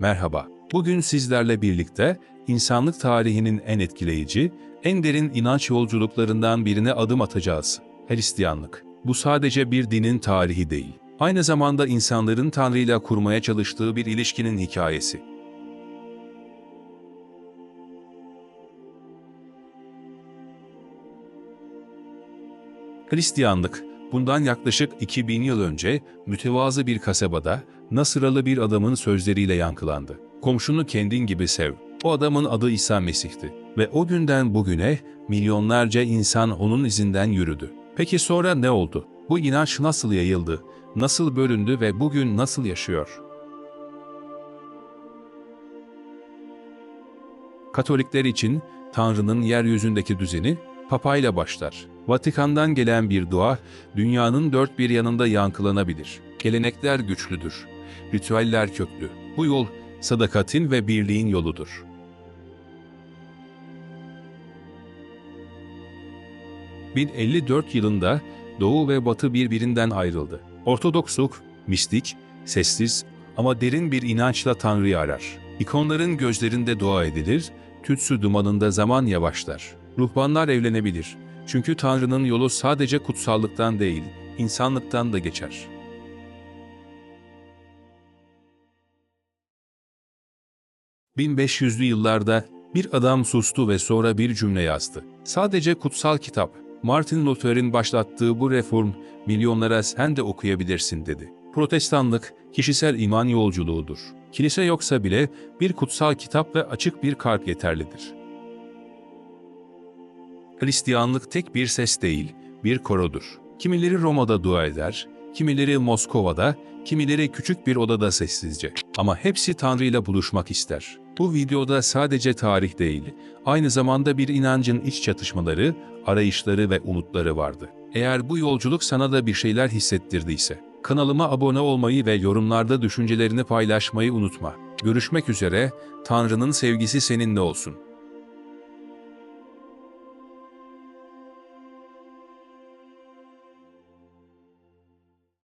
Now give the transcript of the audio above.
Merhaba. Bugün sizlerle birlikte insanlık tarihinin en etkileyici, en derin inanç yolculuklarından birine adım atacağız. Hristiyanlık. Bu sadece bir dinin tarihi değil. Aynı zamanda insanların Tanrı ile kurmaya çalıştığı bir ilişkinin hikayesi. Hristiyanlık, bundan yaklaşık 2000 yıl önce mütevazı bir kasabada Nasıralı bir adamın sözleriyle yankılandı. Komşunu kendin gibi sev. O adamın adı İsa Mesih'ti ve o günden bugüne milyonlarca insan onun izinden yürüdü. Peki sonra ne oldu? Bu inanç nasıl yayıldı? Nasıl bölündü ve bugün nasıl yaşıyor? Katolikler için Tanrı'nın yeryüzündeki düzeni papayla başlar. Vatikan'dan gelen bir dua dünyanın dört bir yanında yankılanabilir. Gelenekler güçlüdür. Ritüeller köklü. Bu yol sadakatin ve birliğin yoludur. ...1054 yılında Doğu ve Batı birbirinden ayrıldı. Ortodoksluk, mistik, sessiz ama derin bir inançla Tanrı'yı arar. İkonların gözlerinde dua edilir, tütsü dumanında zaman yavaşlar. Ruhbanlar evlenebilir. Çünkü Tanrı'nın yolu sadece kutsallıktan değil, insanlıktan da geçer. ...1500'lü yıllarda bir adam sustu ve sonra bir cümle yazdı. Sadece kutsal kitap, Martin Luther'in başlattığı bu reform milyonlara sen de okuyabilirsin dedi. Protestanlık kişisel iman yolculuğudur. Kilise yoksa bile bir kutsal kitap ve açık bir kalp yeterlidir. Hristiyanlık tek bir ses değil, bir korodur. Kimileri Roma'da dua eder, kimileri Moskova'da, kimileri küçük bir odada sessizce. Ama hepsi Tanrı ile buluşmak ister. Bu videoda sadece tarih değil, aynı zamanda bir inancın iç çatışmaları, arayışları ve umutları vardı. Eğer bu yolculuk sana da bir şeyler hissettirdiyse, kanalıma abone olmayı ve yorumlarda düşüncelerini paylaşmayı unutma. Görüşmek üzere, Tanrı'nın sevgisi seninle olsun.